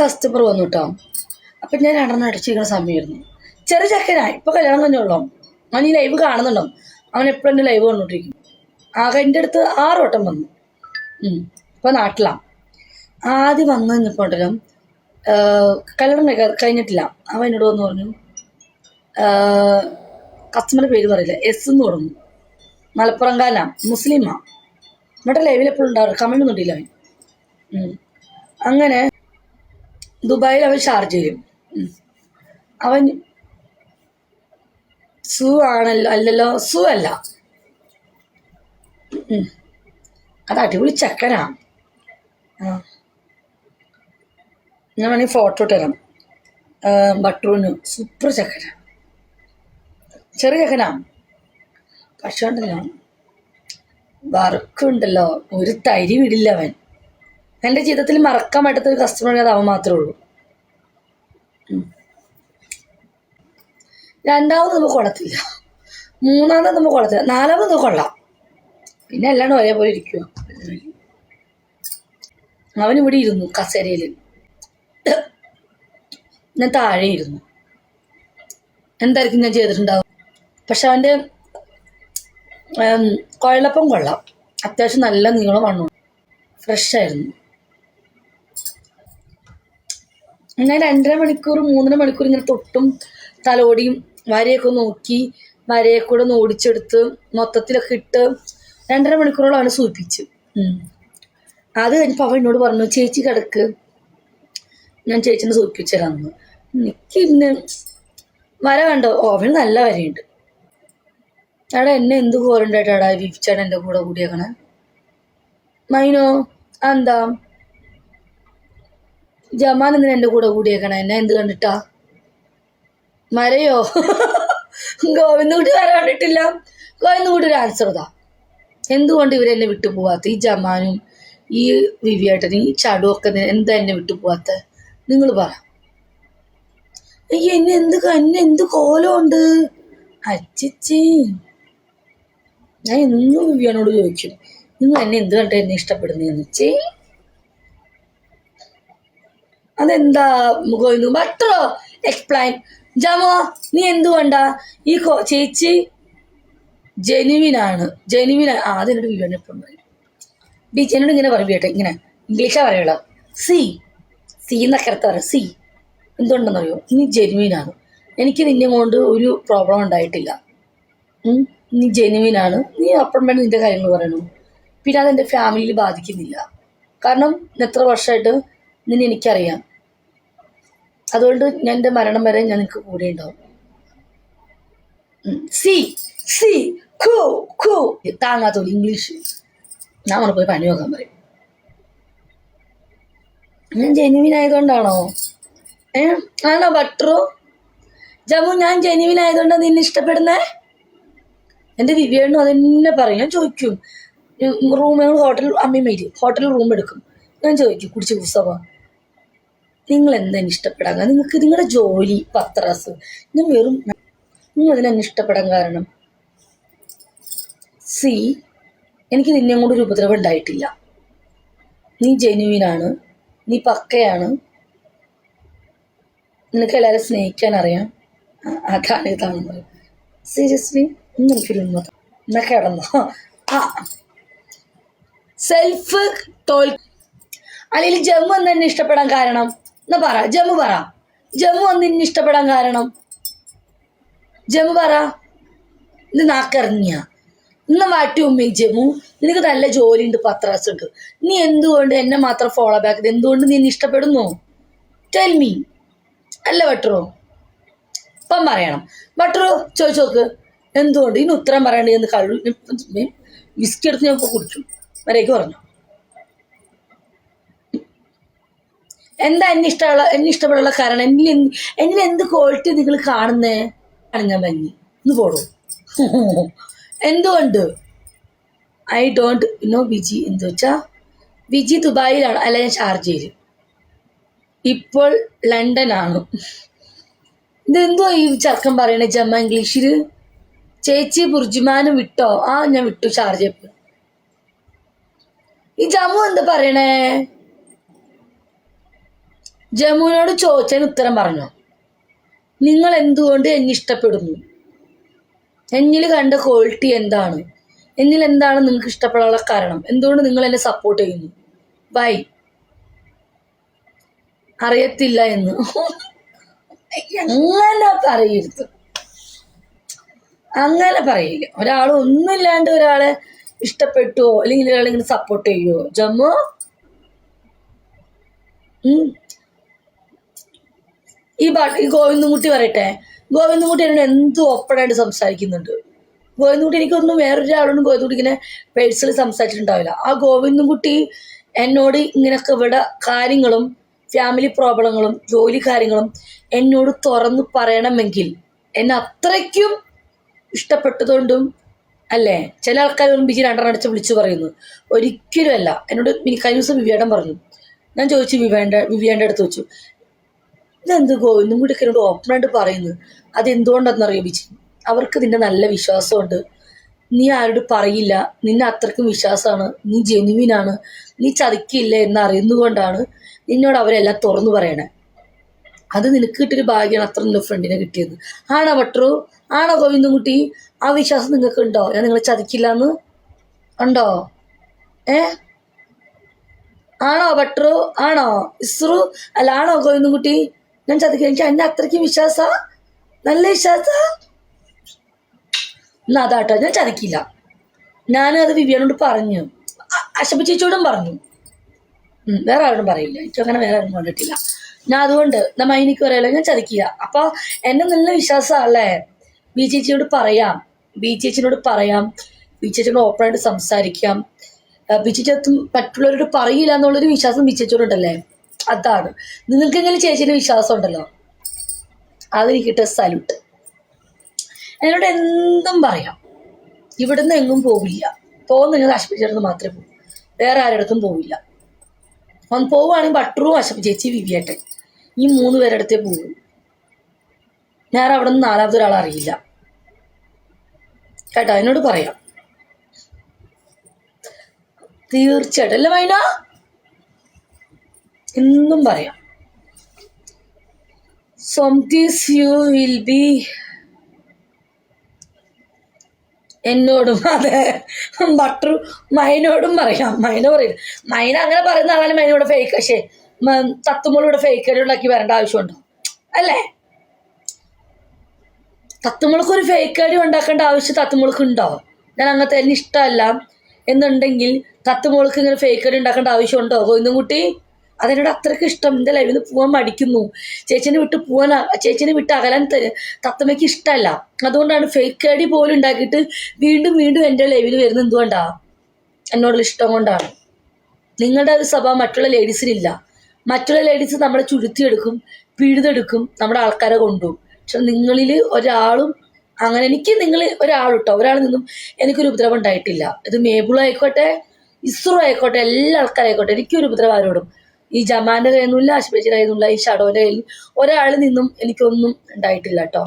Customer വന്നു കേട്ടോ അപ്പൊ ഞാൻ രണ്ടെണ്ണം അടിച്ചിരിക്കുന്ന സമയമായിരുന്നു ചെറിയ ചക്കനായി. ഇപ്പൊ കല്യാണം കഴിഞ്ഞോളൂ. അവൻ ഈ ലൈവ് കാണുന്നുണ്ടോ അവൻ എപ്പോഴും എന്റെ ലൈവ് കണ്ടോണ്ടിരിക്കും. ആകെ എന്റെ അടുത്ത് ആറ് വട്ടം വന്നു. ഇപ്പൊ നാട്ടിലാണ് ആദ്യം വന്നു കഴിഞ്ഞപ്പോണ്ടല്ലോ കല്യാണം കഴിഞ്ഞിട്ടില്ല. അവൻ എന്നോട് വന്ന് പറഞ്ഞു കസ്റ്റമറുടെ പേര് പറയില്ല. എസ് എന്ന് തുടങ്ങും. മലപ്പുറംകാരനാ. മുസ്ലിമാ. നമ്മുടെ ലൈവിൽ എപ്പോഴും ഉണ്ടാവും കമന്റ് ഒന്നും ഇട്ടില്ല അവൻ. അങ്ങനെ ദുബായിൽ അവൻ ഷാർജയിലും. അവൻ സു ആണല്ലോ അല്ലല്ലോ സു അല്ല. അത് അടിപൊളി ചക്കനാ. ഞാൻ വേണമെങ്കിൽ ഫോട്ടോ ഇട്ടുതരാം ബട്ടൂന് സൂപ്പർ ചക്കന. ചെറിയ ചക്കനാ. പക്ഷെ ഉണ്ടല്ലോ വറുക്കുണ്ടല്ലോ ഒരു തരി വിടില്ല അവൻ. എന്റെ ജീവിതത്തിൽ മറക്കാൻ പറ്റാത്ത ഒരു കസ്റ്റമർ അത് അവൻ മാത്രമേ ഉള്ളൂ. രണ്ടാമത് നമുക്ക് കൊള്ളത്തില്ല. മൂന്നാമത് നമുക്ക് കൊള്ളത്തില്ല. നാലാമത് കൊള്ളാം. പിന്നെ എല്ലാം ഒരേപോലെ ഇരിക്കുക അവൻ ഇവിടെ ഇരുന്നു കസേരയിൽ. ഞാൻ താഴെ ഇരുന്നു. എന്തായിരിക്കും ഞാൻ ചെയ്തിട്ടുണ്ടാവും പക്ഷെ അവന്റെ കുഴലപ്പം കൊള്ളാം. അത്യാവശ്യം നല്ല നീളം വണ്ണു ഫ്രഷ് ഞാൻ രണ്ടര മണിക്കൂർ മൂന്നര മണിക്കൂർ ഇങ്ങനെ തൊട്ടും തലോടിയും വരയൊക്കെ നോക്കി വരയെ കൂടെ ഒന്ന് ഓടിച്ചെടുത്ത് മൊത്തത്തിലൊക്കെ ഇട്ട് രണ്ടര മണിക്കൂറോളം അവനെ സൂചിപ്പിച്ചു. അത് കഴിഞ്ഞപ്പോൾ അവൻ എന്നോട് പറഞ്ഞു ചേച്ചി കിടക്ക്. ഞാൻ ചേച്ചിനെ സൂചിപ്പിച്ചു തരാമെന്ന് എനിക്ക് ഇന്ന് വര കണ്ടോ ഓവൻ നല്ല വരയുണ്ട്. എടാ എന്നെ എന്ത് പോരണ്ടായിട്ടാടാ വിപിച്ചാണ് എന്റെ കൂടെ കൂടിയേക്കണേ? മൈനോ എന്താ ജമാൻ എന്തിനാ എന്റെ കൂടെ കൂടിയേക്കണ. എന്നെ എന്ത് കണ്ടിട്ടാ? മരയോ? ഗോവിന്ദകുട്ടി വര കണ്ടിട്ടില്ല. ഗോവിന്ദകുട്ടി ഒരു ആൻസർ ഇതാ. എന്തുകൊണ്ട് ഇവരെന്നെ വിട്ടു പോവാത്ത ഈ ജമാനും ഈ വിവിയേട്ടനും ഈ ചടുവും ഒക്കെ എന്താ എന്നെ വിട്ടു പോവാത്ത നിങ്ങൾ പറ. എന്നെ എന്ത് എന്നെ എന്ത് കോലമുണ്ട്? അച്ചിച്ചി. ഞാൻ എന്നും വിവിയാനോട് ചോദിക്കും. നിങ്ങൾ എന്നെ എന്ത് കണ്ട എന്നെ ഇഷ്ടപ്പെടുന്നതെന്ന് ചേ അതെന്താ മുഖം ബട്ടോ എക്സ്പ്ലൈൻ ജമോ നീ എന്തുകൊണ്ടാ ഈ ചേച്ചി ജെനുവിനാണ്. ജെനുവിനാണ് ആ അതെന്നോട് വിവരണം എപ്പോഴും പറയും ബി ഇങ്ങനെ പറയും കേട്ടോ ഇങ്ങനെ. ഇംഗ്ലീഷാ പറയുള്ളൂ. സി. സി എന്നൊക്കെ അർത്ഥം പറയാം. സി. എന്തുകൊണ്ടെന്നറിയോ നീ ജെനുവിനാണ്. എനിക്ക് നിന്നെ കൊണ്ട് ഒരു പ്രോബ്ലം ഉണ്ടായിട്ടില്ല. നീ ജെനുവിനാണ്. നീ അപ്പം നിന്റെ കാര്യങ്ങൾ പറയണു? പിന്നെ അതെന്റെ ഫാമിലിയിൽ ബാധിക്കുന്നില്ല. കാരണം എത്ര വർഷമായിട്ട് നിന്നെ എനിക്കറിയാം. അതുകൊണ്ട് ഞാൻ എന്റെ മരണം വരെ ഞാൻ നിനക്ക് കൂടെ ഉണ്ടാവും. സി. സി. ഖു ഖു താങ്ങാത്തോളൂ ഇംഗ്ലീഷ്. ഞാൻ അവിടെ പോയി പനി നോക്കാൻ പറയും. ഞാൻ ജെനുവിൻ ആയതുകൊണ്ടാണോ? ഏ? ആണോ ബട്ടറു? ജമു ഞാൻ ജെനുവിൻ ആയതുകൊണ്ടാണ് നിന്നെ ഇഷ്ടപ്പെടുന്നേ? എന്റെ വിവേണ്ണു അതെന്നെ പറയും. ഞാൻ ചോദിക്കും. റൂമുകൾ ഹോട്ടൽ അമ്മയും മേരി ഹോട്ടലിൽ റൂം എടുക്കും. ഞാൻ ചോദിക്കും കുടിച്ച് പുസ്തക നിങ്ങൾ എന്താ എന്നെ ഇഷ്ടപ്പെടാൻ? നിങ്ങൾക്ക് നിങ്ങളുടെ ജോലി പത്രാസ് ഞാൻ വെറും നിങ്ങൾ അതിനെ എന്നെ ഇഷ്ടപ്പെടാൻ കാരണം. സി എനിക്ക് നിന്നെ കൊണ്ട് ഒരു ഉപദ്രവം ഉണ്ടായിട്ടില്ല. നീ ജെനുവിനാണ് നീ പക്കയാണ്. നിനക്ക് എല്ലാവരും സ്നേഹിക്കാൻ അറിയാം. അതാണ് ഇതാണ്. സീരിയസ്ലി ഒന്നും എനിക്കൊരു ഉന്മതം എന്നാ കിടന്നോ? ആ. സെൽഫ് തോൽ അല്ലെങ്കിൽ ജമ്മു എന്നെ ഇഷ്ടപ്പെടാൻ കാരണം. എന്നാ പറ ജമ്മു പറ ജമ്മു എന്ന് ഇന്ന് ഇഷ്ടപ്പെടാൻ കാരണം ജമ്മു പറ ഇന്ന് നാക്കറിഞ്ഞ ഇന്ന് മാറ്റി ഉമ്മ ജമ്മു നിനക്ക് നല്ല ജോലി ഉണ്ട് പത്രാസ് ഉണ്ട് നീ എന്തുകൊണ്ട് എന്നെ മാത്രം ഫോളോ ബാക്ക് എന്തുകൊണ്ട് നീ ഇഷ്ടപ്പെടുന്നു ടെൽ മീ അല്ല ബട്ടറോ ഇപ്പം പറയണം ബട്ടറോ ചോദിച്ചു നോക്ക് എന്തുകൊണ്ട് ഇനി ഉത്തരം പറയണ്ടേ എന്ന് കഴിവ് വിസ്കി എടുത്ത് ഞാൻ ഇപ്പോൾ കുടിക്കും വരേക്ക് പറഞ്ഞു എന്താ എന്നെ ഇഷ്ടമുള്ള എന്നെ കാരണം? എന്നിൽ എന്നിൽ എന്ത് ക്വാളിറ്റി നിങ്ങൾ കാണുന്നേ? ആണ് ഞാൻ ഭംഗി ഒന്ന് എന്തുകൊണ്ട്? ഐ ഡോണ്ട് നോ വിജി എന്ത് വെച്ചാ? വിജി ദുബായിലാണ്. അല്ല ഞാൻ ഷാർജയിൽ ഇപ്പോൾ ലണ്ടനാണ്. ഇതെന്തോ ഈ ചർക്കം പറയണേ ജമ്മ ഇംഗ്ലീഷിൽ? ചേച്ചി ബുർജിമാനും വിട്ടോ? ആ ഞാൻ വിട്ടു ഷാർജയിൽ ഈ ജമ്മു എന്താ പറയണേ? ജമുവിനോട് ചോദിച്ചതിന് ഉത്തരം പറഞ്ഞു. നിങ്ങൾ എന്തുകൊണ്ട് എന്നെ ഇഷ്ടപ്പെടുന്നു? എന്നിൽ കണ്ട ക്വാളിറ്റി എന്താണ്? എന്നിൽ എന്താണ് നിങ്ങൾക്ക് ഇഷ്ടപ്പെടാനുള്ള കാരണം? എന്തുകൊണ്ട് നിങ്ങൾ എന്നെ സപ്പോർട്ട് ചെയ്യുന്നു? ബൈ അറിയത്തില്ല എന്ന്. അങ്ങനെ പറയരുത്. അങ്ങനെ പറയില്ല. ഒരാൾ ഒന്നുമില്ലാണ്ട് ഒരാളെ ഇഷ്ടപ്പെട്ടുവോ അല്ലെങ്കിൽ ഒരാളെ ഇങ്ങനെ സപ്പോർട്ട് ചെയ്യുവോ? ജമ്മു. ഈ ഈ ഗോവിന്ദൻകുട്ടി പറയട്ടെ. ഗോവിന്ദൻകുട്ടി എന്നോട് എന്തും ഓപ്പണായിട്ട് സംസാരിക്കുന്നുണ്ട്. ഗോവിന്ദൻകുട്ടി എനിക്കൊന്നും വേറൊരാളോടും ഗോവിന്ദൻകുട്ടി ഇങ്ങനെ പേഴ്സണലി സംസാരിച്ചിട്ടുണ്ടാവില്ല. ആ ഗോവിന്ദൻകുട്ടി എന്നോട് ഇങ്ങനെയൊക്കെ ഇവിടെ കാര്യങ്ങളും ഫാമിലി പ്രോബ്ലങ്ങളും ജോലി കാര്യങ്ങളും എന്നോട് തുറന്നു പറയണമെങ്കിൽ എന്നെ അത്രയ്ക്കും ഇഷ്ടപ്പെട്ടതുകൊണ്ടും അല്ലേ? ചില ആൾക്കാർ ബിജി രണ്ടെണ്ണം വിളിച്ചു പറയുന്നു. ഒരിക്കലും അല്ല എന്നോട് കഴിഞ്ഞ ദിവസം വിവേടം പറഞ്ഞു. ഞാൻ ചോദിച്ചു വിവേണ്ട വിവേണ്ട അടുത്ത് വെച്ചു ഇതെന്ത് ഗോവിന്ദും കൂടി ഒക്കെ എന്നോട് ഓപ്പണായിട്ട് പറയുന്നു അതെന്തുകൊണ്ടെന്നറിയോ ബിജി? അവർക്ക് നിന്റെ നല്ല വിശ്വാസമുണ്ട്. നീ ആരോട് പറയില്ല. നിന്നെ അത്രക്കും വിശ്വാസമാണ്. നീ ജെനുവിനാണ്. നീ ചതിക്കില്ല എന്ന് അറിയുന്നതുകൊണ്ടാണ് നിന്നോട് അവരെല്ലാം തുറന്നു പറയണേ. അത് നിനക്ക് കിട്ടിയൊരു ഭാഗ്യമാണ് അത്ര നല്ല ഫ്രണ്ടിനെ കിട്ടിയത്. ആണോ ഭട്ടറു ആണോ ഗോവിന്ദൻകുട്ടി? ആ വിശ്വാസം നിങ്ങൾക്ക് ഉണ്ടോ ഞാൻ നിങ്ങളെ ചതിക്കില്ല എന്ന് ഉണ്ടോ? ഏ? ആണോ ഭട്ടറു ആണോ? ഇസ്രു? അല്ല ആണോ ഗോവിന്ദൻകുട്ടി? ഞാൻ ചതിക്കും എനിക്ക് എന്നെ അത്രയ്ക്കും വിശ്വാസ. നല്ല വിശ്വാസ. എന്നാ അതാട്ടോ ഞാൻ ചതിക്കില്ല. ഞാനും അത് വിവിയനോട് പറഞ്ഞു. അ- ചേച്ചിയോടും പറഞ്ഞു. വേറെ ആരോടും പറയില്ല. എനിക്ക് അങ്ങനെ വേറെ ആരും കണ്ടിട്ടില്ല ഞാൻ അതുകൊണ്ട് നമ്മ എനിക്ക് പറയാലോ ഞാൻ ചതിക്കുക അപ്പൊ എന്നെ നല്ല വിശ്വാസമല്ലേ ബി ചേച്ചിയോട് പറയാം. ബി ചേച്ചിനോട് പറയാം. ബി ചേച്ചിയോട് ഓപ്പണായിട്ട് സംസാരിക്കാം. ബി ചേച്ചി മറ്റുള്ളവരോട് പറയില്ല എന്നുള്ളൊരു വിശ്വാസം ബി ചേച്ചിയോടുണ്ടല്ലേ? അതാണ്. നിങ്ങൾക്കെങ്കിലും ചേച്ചിന് വിശ്വാസം ഉണ്ടല്ലോ അതെനിക്കിട്ട് സല്യൂട്ട് എന്നോട് എന്തും പറയാം. ഇവിടുന്ന് എങ്ങും പോവില്ല. പോകുന്നെങ്കിൽ ആശുപത്രി മാത്രമേ പോകും വേറെ ആരുടെടുത്തും പോവില്ല. അവൻ പോവുകയാണെങ്കിൽ ബട്ടറും അശപ്പ് ചേച്ചി വിവിയട്ടെ. ഈ മൂന്ന് പേരടുത്തേ പോകും ഞാൻ അവിടെ നിന്ന് നാലാമത്തെ ഒരാൾ അറിയില്ല. കേട്ടോ എന്നോട് പറയാം. തീർച്ചയായിട്ടും. അല്ലേ മൈന? എന്നും പറയാം. സംതിങ്സ് യു വിൽ ബി എന്നോടും അതെ ബട്ടർ മൈനോടും പറയാം. മൈന പറയും മൈന അങ്ങനെ പറയുന്ന ആളാണ് മൈനോട് ഫേക്ക് പക്ഷേ തത്തുമ്പോളിവിടെ ഫേക്ക് ഉണ്ടാക്കി വരേണ്ട ആവശ്യമുണ്ടോ? അല്ലേ? തത്തുമുളക്ക് ഒരു ഫേക്ക് ഐഡി ഉണ്ടാക്കേണ്ട ആവശ്യം തത്തുമുളക്ക് ഉണ്ടോ? ഞാൻ അങ്ങനത്തെ എന്നെ ഇഷ്ടമല്ല. എന്നുണ്ടെങ്കിൽ തത്തുമുളക്ക് ഇങ്ങനെ ഫേക്ക് ഐഡി ഉണ്ടാക്കേണ്ട ആവശ്യമുണ്ടോ ഗോവിന്ദൻകുട്ടി അതെന്നോട് അത്രയ്ക്ക് ഇഷ്ടം. എന്റെ ലൈവിൽ പോകാൻ മടിക്കുന്നു. ചേച്ചിനെ വിട്ട് പോകാൻ ചേച്ചിനെ വിട്ട് അകലാൻ തത്തമ്മയ്ക്ക് ഇഷ്ടമല്ല അതുകൊണ്ടാണ് ഫേക്ക് ഐ ഡി പോലും ഉണ്ടാക്കിയിട്ട് വീണ്ടും വീണ്ടും എന്റെ ലൈവിൽ വരുന്നത് എന്തുകൊണ്ടാ? എന്നോടുള്ള ഇഷ്ടം കൊണ്ടാണ്. നിങ്ങളുടെ ഒരു സഭ മറ്റുള്ള ലേഡീസിനില്ല മറ്റുള്ള ലേഡീസ് നമ്മളെ ചുരുത്തിയെടുക്കും പിഴുതെടുക്കും നമ്മുടെ ആൾക്കാരെ കൊണ്ടുപോകും. പക്ഷെ നിങ്ങളിൽ ഒരാളും അങ്ങനെ എനിക്ക് നിങ്ങൾ ഒരാൾ കേട്ടോ ഒരാൾ നിന്നും എനിക്കൊരു ഉപദ്രവം ഉണ്ടായിട്ടില്ല. ഇത് മേബിളായിക്കോട്ടെ ഇസ്രോ ആയിക്കോട്ടെ എല്ലാ ആൾക്കാരായിക്കോട്ടെ എനിക്കൊരു ഉപദ്രവം ആരോടും ഈ ജമാന്റെ കയ്യിൽ നിന്നില്ല ആശുപത്രിയുടെ കയ്യിൽ നിന്നില്ല ഈ ഷഡോന്റെ കയ്യിൽ ഒരാളിൽ നിന്നും എനിക്കൊന്നും ഉണ്ടായിട്ടില്ല കേട്ടോ